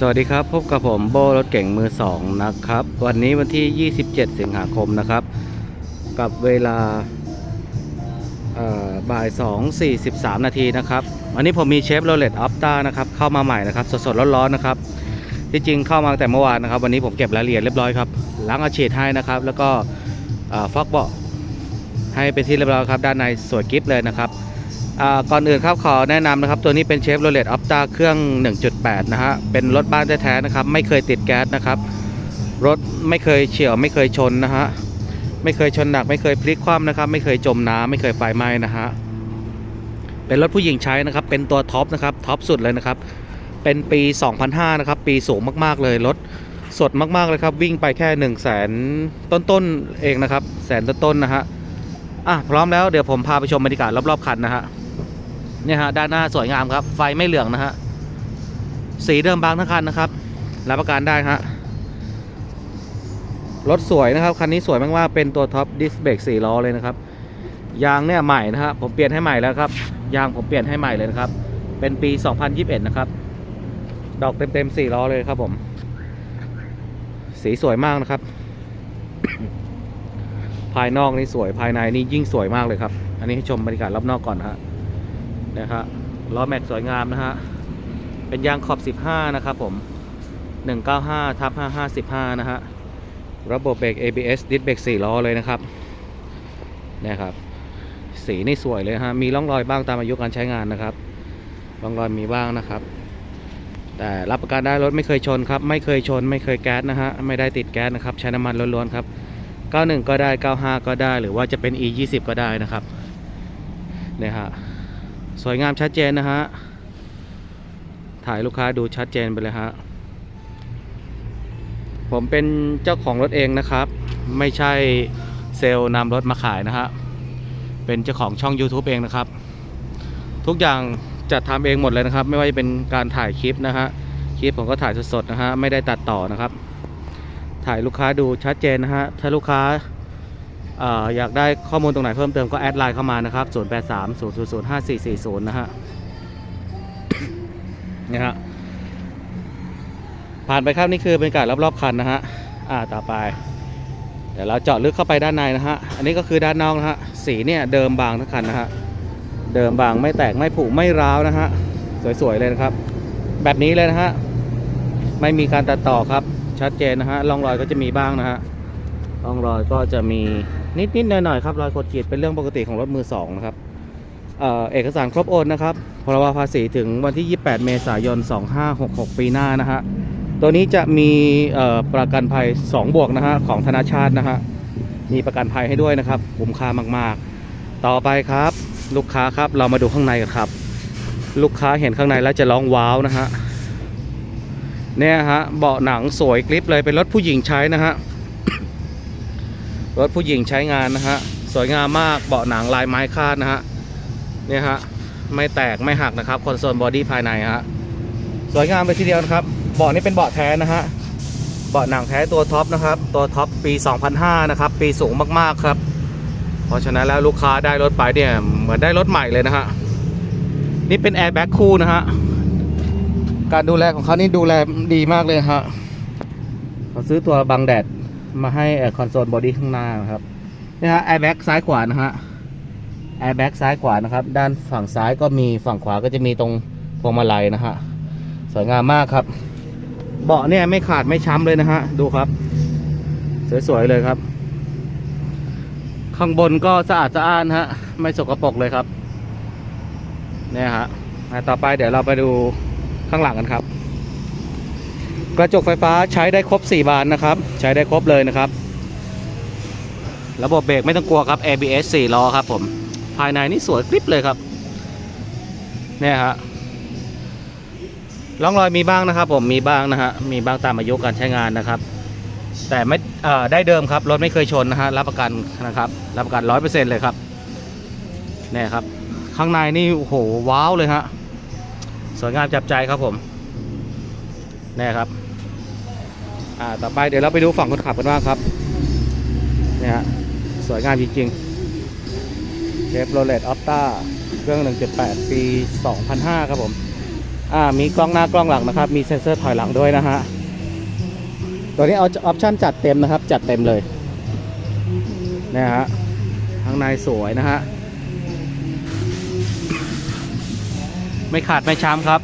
สวัสดีครับ พบกับผมโบรถเก่งมือสองนะครับ วันนี้วันที่ 27 สิงหาคมนะครับ กับเวลาเอ่อบ่าย 2 43 นาทีนะครับ วันนี้ผมมีเชฟโรเลตออฟต้านะครับ เข้ามาใหม่นะครับ สดๆร้อนๆนะครับ ที่จริงเข้ามาแต่เมื่อวานนะครับ วันนี้ผมเก็บรายละเอียดเรียบร้อยครับล้างอาชีดให้นะครับ แล้วก็ฟอกเบาะให้เป็นที่เรียบร้อยครับ ด้านในสวยกิฟเลยนะครับ ก่อนอื่นครับขอแนะนำนะครับ ตัวนี้เป็นเชฟโรเลตออฟตาเครื่อง 1.8 นะฮะ เป็นรถบ้านแท้ๆนะครับ ไม่เคยติดแก๊สนะครับ รถไม่เคยเฉียว ไม่เคยชนนะฮะ ไม่เคยชนหนัก ไม่เคยพลิกคว่ำนะครับ ไม่เคยจมน้ำไม่เคยไฟไหม้นะฮะ เป็นรถผู้หญิงใช้นะครับ เป็นตัวท็อปนะครับ ท็อปสุดเลยนะครับ เป็นปี 2005 นะครับ ปีสูงมากๆเลย รถสดมากๆเลยครับ วิ่งไปแค่1 0 0 0 0แสนต้นๆเองนะครับ แสนต้นๆนะฮะ อะพร้อมแล้วเดี๋ยวผมพาไปชมบรรยากาศรอบๆคันนะฮะ เนี่ยฮะด้านหน้าสวยงามครับ ไฟไม่เหลืองนะฮะสีเดิมบางทั้งคันนะครับรับประกันได้ฮะรถสวยนะครับคันนี้สวยมากๆเป็นตัวท็อปดิสเบรกสี่ล้อเลยนะครับยางเนี่ยใหม่นะฮะผมเปลี่ยนให้ใหม่แล้วครับยางผมเปลี่ยนให้ใหม่เลยนะครับ เป็นปี 2021 นะครับ ดอกเต็มๆสี่ล้อเลยครับผม สีสวยมากนะครับ ภายนอกนี่สวยภายในนี่ยิ่งสวยมากเลยครับ อันนี้ให้ชมบรรยากาศรอบนอกก่อนนะฮะ นะครับล้อแม็กสวยงามนะฮะ เป็นยางขอบ 15 นะครับผม 195ทับ5515 นะฮะ ระบบเบรก ABS ดิสเบรก4ล้อเลยนะครับนี่ครับ สีนี่สวยเลยฮะ มีร่องรอยบ้างตามอายุการใช้งานนะครับ ร่องรอยมีบ้างนะครับ แต่รับประกันได้รถไม่เคยชนครับ ไม่เคยชน ไม่เคยแก๊สนะฮะ ไม่ได้ติดแก๊สนะครับ ใช้น้ำมันล้วนๆครับ 91 ก็ได้ 95 ก็ได้ หรือว่าจะเป็น E 20 ก็ได้นะครับเนี่ยฮะ สวยงามชัดเจนนะฮะ ถ่ายลูกค้าดูชัดเจนไปเลยฮะ ผมเป็นเจ้าของรถเองนะครับ ไม่ใช่เซลล์นำรถมาขายนะฮะ เป็นเจ้าของช่อง YouTube เองนะครับ ทุกอย่างจัดทำเองหมดเลยนะครับ ไม่ว่าจะเป็นการถ่ายคลิปนะฮะ คลิปผมก็ถ่ายสดๆนะฮะ ไม่ได้ตัดต่อนะครับ ถ่ายลูกค้าดูชัดเจนนะฮะ ถ้าลูกค้า อยากได้ข้อมูลตรงไหนเพิ่มเติมก็แอดไลน์เข้ามานะครับ0 8 3 0 0 0 5 4 4 0 นะฮะนี่ฮะผ่านไปครับนี่คือบรรยากาศรอบๆคันนะฮะอ่าต่อไป เดี๋ยวเราเจาะลึกเข้าไปด้านในนะฮะอันนี้ก็คือด้านนอกนะฮะสีเนี่ยเดิมบางทั้งคันนะฮะเดิมบางไม่แตกไม่ผุไม่ร้าวนะฮะสวยๆเลยนะครับ แบบนี้เลยนะฮะไม่มีการตัดต่อครับชัดเจนนะฮะร่องรอยก็จะมีบ้างนะฮะร่องรอยก็จะมี นิดๆหน่อยๆครับรอยกดขีดเป็นเรื่องปกติของรถมือสองนะครับเอกสารครบโอนนะครับพรบภาษีถึงวันที่ 28 เมษายน 2566 ปีหน้านะฮะตัวนี้จะมีประกันภัย 2 บวกนะฮะของธนาชาตินะฮะมีประกันภัยให้ด้วยนะครับคุ้มค่ามากๆ ต่อไปครับ ลูกค้าครับเรามาดูข้างในกันครับ ลูกค้าเห็นข้างในแล้วจะร้องว้าวนะฮะเนี่ยฮะเบาะหนังสวยกริปเลยเป็นรถผู้หญิงใช้นะฮะ รถผู้หญิงใช้งานนะฮะสวยงามมากเบาะหนังลายไม้คาดนะฮะเนี่ยฮะไม่แตกไม่หักนะครับคอนโซลบอดี้ภายในฮะสวยงามไปทีเดียวนะครับเบาะนี้เป็นเบาะแท้นะฮะเบาะหนังแท้ตัวท็อปนะครับตัวท็อปปี 2005 นะครับปีสูงมากๆครับ เพราะฉะนั้นแล้วลูกค้าได้รถไปเนี่ยเหมือนได้รถใหม่เลยนะฮะนี่เป็นแอร์แบ็กคู่นะฮะการดูแลของเขานี่ดูแลดีมากเลยฮะเขาซื้อตัวบังแดด มาให้คอนโซลบอดี้ข้างหน้านะครับนี่ฮะแอร์แบ็กซ้ายขวานะฮะแอร์แบ็กซ้ายขวานะครับ ด้านฝั่งซ้ายก็มีฝั่งขวาก็จะมีตรงพวงมาลัยนะฮะสวยงามมากครับ เบาะเนี่ยไม่ขาดไม่ช้ำเลยนะฮะดูครับ สวยๆเลยครับ ข้างบนก็สะอาดสะอ้านฮะ ไม่สกปรกเลยครับเนี่ยฮะอะต่อไปเดี๋ยวเราไปดูข้างหลังกันครับ กระจกไฟฟ้าใช้ได้ครบ 4 บานนะครับ ใช้ได้ครบเลยนะครับ ระบบเบรกไม่ต้องกลัวครับ ABS 4ล้อครับผมภายในนี่สวยกริบเลยครับเนี่ยฮะร่องรอยมีบ้างนะครับผมมีบ้างนะฮะมีบ้างตามอายุการใช้งานนะครับ แต่ไม่ได้เดิมครับรถไม่เคยชนนะฮะรับประกันนะครับ รับประกันร้อยเปอร์เซ็นต์เลยครับเนี่ยครับ ข้างในนี่โอ้โหว้าวเลยฮะสวยงามจับใจครับผมเนี่ยครับ อ่าต่อไปเดี๋ยวเราไปดูฝั่งคนขับกันบ้างครับเนี่ยฮะสวยงามจริงๆเชฟโรเลตออฟต้าเครื่อง 1.8 ปี 2005 ครับผม อ่า มีกล้องหน้ากล้องหลังนะครับ มีเซ็นเซอร์ถอยหลังด้วยนะฮะ ตัวนี้เอาออปชั่นจัดเต็มนะครับ จัดเต็มเลยนะฮะข้างในสวยนะฮะ ไม่ขาดไม่ช้ำครับ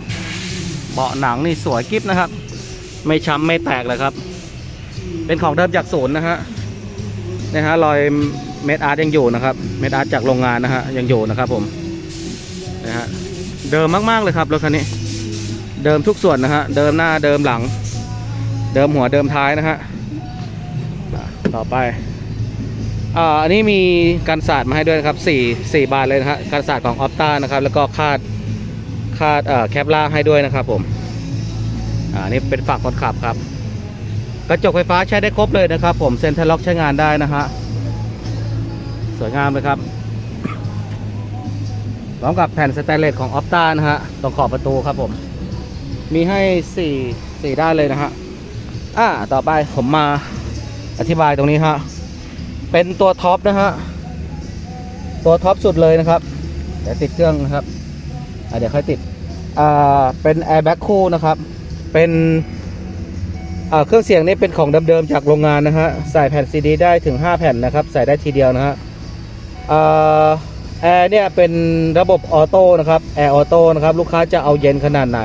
เบาะหนังนี่สวยกิ๊บนะครับ ไม่ช้ำไม่แตกเลยครับ เป็นของเดิมจากศูนย์นะฮะนะฮะรอยเม็ดอาร์ตยังอยู่นะครับ เม็ดอาร์ตจากโรงงานนะฮะยังอยู่นะครับผมนะฮะเดิมมากๆเลยครับรถคันนี้ เดิมทุกส่วนนะฮะเดิมหน้าเดิมหลัง เดิมหัวเดิมท้ายนะฮะต่อไปอ่าอันนี้มีการสาดมาให้ด้วยนะครับ4 4บานเลยนะฮะการสาดของออฟต้านะครับ แล้วก็คาดคาดเอ่อแคปล่าให้ด้วยนะครับผม อ่านี่เป็นฝั่งคนขับครับ กระจกไฟฟ้าใช้ได้ครบเลยนะครับ ผมเซ็นทรัลล็อกใช้งานได้นะฮะสวยงามเลยครับพร้อมกับแผ่นสแตนเลสของออฟตานะฮะตรงขอบประตูครับผม มีให้สี่สี่ด้านเลยนะฮะอ่าต่อไปผมมาอธิบายตรงนี้ฮะเป็นตัวท็อปนะฮะตัวท็อปสุดเลยนะครับเดี๋ยวติดเครื่องนะครับเดี๋ยวค่อยติดอ่าเป็นแอร์แบ็กคู่นะครับ เป็นเครื่องเสียงนี่เป็นของเดิมๆจากโรงงานนะฮะใส่แผ่นซีดีได้ถึง 5 แผ่นนะครับ ใส่ได้ทีเดียวนะฮะแอร์เนี่ยเป็นระบบออโต้นะครับแอร์ออโต้นะครับลูกค้าจะเอาเย็นขนาดไหน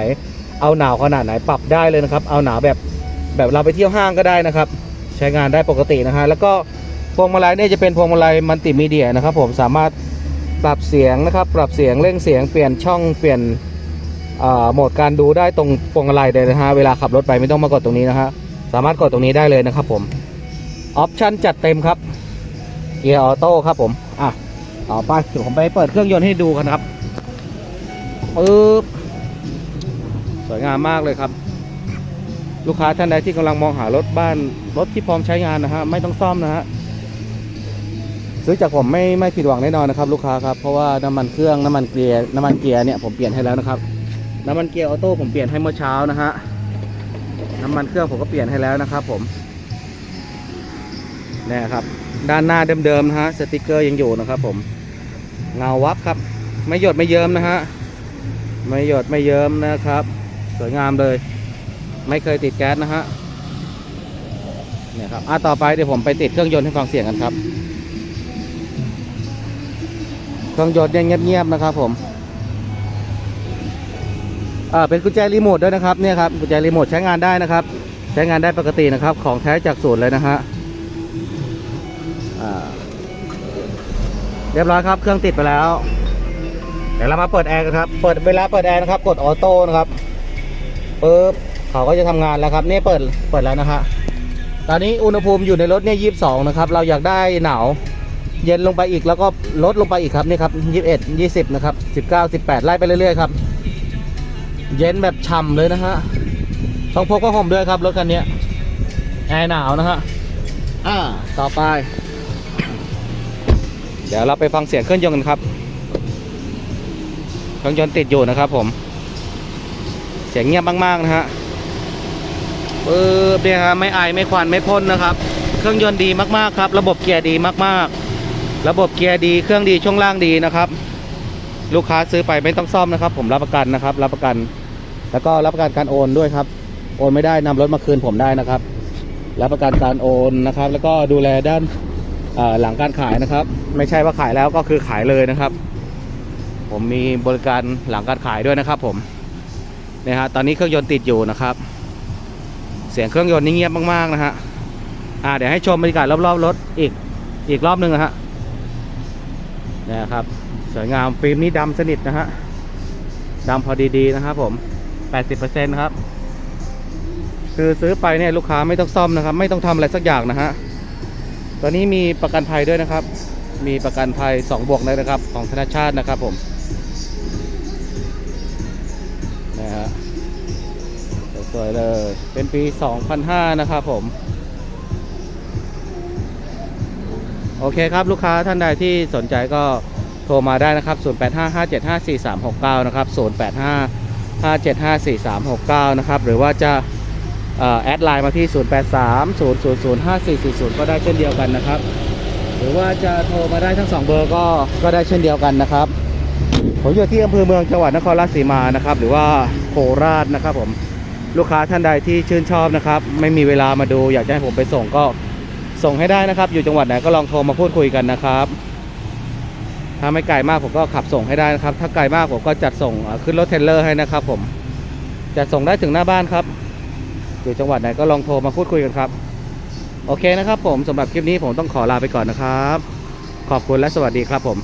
เอาหนาวขนาดไหนปรับได้เลยนะครับ เอาหนาวแบบแบบเราไปเที่ยวห้างก็ได้นะครับ ใช้งานได้ปกตินะฮะแล้วก็พวงมาลัยเนี่ยจะเป็นพวงมาลัยมัลติมีเดียนะครับ ผมสามารถปรับเสียงนะครับ ปรับเสียงเร่งเสียงเปลี่ยนช่องเปลี่ยน โหมดการดูได้ตรงพวงมาลัยเลยนะฮะเวลาขับรถไปไม่ต้องมากดตรงนี้นะฮะสามารถกดตรงนี้ได้เลยนะครับผมออปชั่นจัดเต็มครับเกียร์ออโต้ครับผมอะต่อไปเดี๋ยวผมไปเปิดเครื่องยนต์ให้ดูกันครับปึ๊บสวยงามมากเลยครับ ลูกค้าท่านใดที่กำลังมองหารถบ้านรถที่พร้อมใช้งานนะฮะไม่ต้องซ่อมนะฮะซื้อจากผมไม่ไม่ผิดหวังแน่นอนนะครับ ลูกค้าครับเพราะว่าน้ำมันเครื่องน้ำมันเกียร์น้ำมันเกียร์เนี่ยผมเปลี่ยนให้แล้วนะครับ น้ำมันเกียร์ออโต้ผมเปลี่ยนให้เมื่อเช้านะฮะ น้ำมันเครื่องผมก็เปลี่ยนให้แล้วนะครับผมเนี่ยครับ ด้านหน้าเดิมๆนะฮะ สติกเกอร์ยังอยู่นะครับผม เงาวับครับ ไม่หยดไม่เยิ้มนะฮะ ไม่หยดไม่เยิ้มนะครับ สวยงามเลย ไม่เคยติดแก๊สนะฮะเนี่ยครับอะต่อไปเดี๋ยวผมไปติดเครื่องยนต์ให้ฟังเสียงกันครับ เครื่องยนต์ยังเงียบๆนะครับผม เป็นกุญแจรีโมทด้วยนะครับเนี่ยครับกุญแจรีโมทใช้งานได้นะครับ ใช้งานได้ปกตินะครับ ของแท้จากศูนย์เลยนะฮะเรียบร้อยครับ เครื่องติดไปแล้ว เดี๋ยวเรามาเปิดแอร์กันครับเปิดเวลาเปิดแอร์นะครับ กดออโต้นะครับปึ๊บเขาก็จะทำงานแล้วครับนี่เปิดเปิดแล้วนะฮะตอนนี้อุณหภูมิอยู่ในรถเนี่ยยีิบสองนะครับ เราอยากได้หนาวเย็นลงไปอีกแล้วก็ลดลงไปอีกครับนี่ครับยี่สิบเอ็ดยี่สิบนะครับสิบเก้าสิบแปดไล่ไปเรื่อยๆครับ เย็นแบบฉ่ำเลยนะฮะ ต้องพกผ้าห่มด้วยครับรถคันนี้แอร์หนาวนะฮะ อ่า ต่อไป เดี๋ยวเราไปฟังเสียงเครื่องยนต์กันครับ เครื่องยนต์ติดอยู่นะครับผม เสียงเงียบมากๆนะฮะปึ๊บเนี่ยครับไม่ไอายไม่ควันไม่พ่นนะครับ เครื่องยนต์ดีมากๆครับ ระบบเกียร์ดีมากๆ ระบบเกียร์ดีเครื่องดีช่วงล่างดีนะครับ ลูกค้าซื้อไปไม่ต้องซ่อมนะครับ ผมรับประกันนะครับ รับประกัน แล้วก็รับประกันการโอนด้วยครับ โอนไม่ได้นำรถมาคืนผมได้นะครับ รับประกันการโอนนะครับ แล้วก็ดูแลด้านหลังการขายนะครับ ไม่ใช่ว่าขายแล้วก็คือขายเลยนะครับ ผมมีบริการหลังการขายด้วยนะครับผมเนี่ยฮะตอนนี้เครื่องยนต์ติดอยู่นะครับ เสียงเครื่องยนต์นี่เงียบมากๆนะฮะอ่าเดี๋ยวให้ชมบรรยากาศรอบๆรถอีกอีกรอบหนึ่งนะฮะเนี่ยครับสวยงามฟิล์มนี่ดำสนิทนะฮะดำพอดีๆนะครับผม 80%นะครับ คือซื้อไปเนี่ยลูกค้าไม่ต้องซ่อมนะครับ ไม่ต้องทำอะไรสักอย่างนะฮะตอนนี้มีประกันภัยด้วยนะครับ มีประกันภัย2บวกเลยนะครับ ของธนาชาตินะครับผมนะฮะสวยๆเลย เป็นปี 2005 นะครับผม โอเคครับลูกค้าท่านใดที่สนใจก็โทรมาได้นะครับ 0855754369 นะครับ 5 7 5 4 3 6 9นะครับ หรือว่าจะเอ่อแอดไลน์มาที่ 0830005440 ก็ได้เช่นเดียวกันนะครับ หรือว่าจะโทรมาได้ทั้งสองเบอร์ก็ก็ได้เช่นเดียวกันนะครับผมอยู่ที่อำเภอเมืองจังหวัดนครราชสีมานะครับ หรือว่าโคราชนะครับผมลูกค้าท่านใดที่ชื่นชอบนะครับ ไม่มีเวลามาดูอยากจะให้ผมไปส่งก็ส่งให้ได้นะครับ อยู่จังหวัดไหนก็ลองโทรมาพูดคุยกันนะครับ ถ้าไม่ไกลมากผมก็ขับส่งให้ได้นะครับ ถ้าไกลมากผมก็จัดส่งขึ้นรถเทรลเลอร์ให้นะครับ ผมจัดส่งได้ถึงหน้าบ้านครับอยู่จังหวัดไหนก็ลองโทรมาพูดคุยกันครับ โอเคนะครับ ผมสำหรับคลิปนี้ผมต้องขอลาไปก่อนนะครับ ขอบคุณและสวัสดีครับผม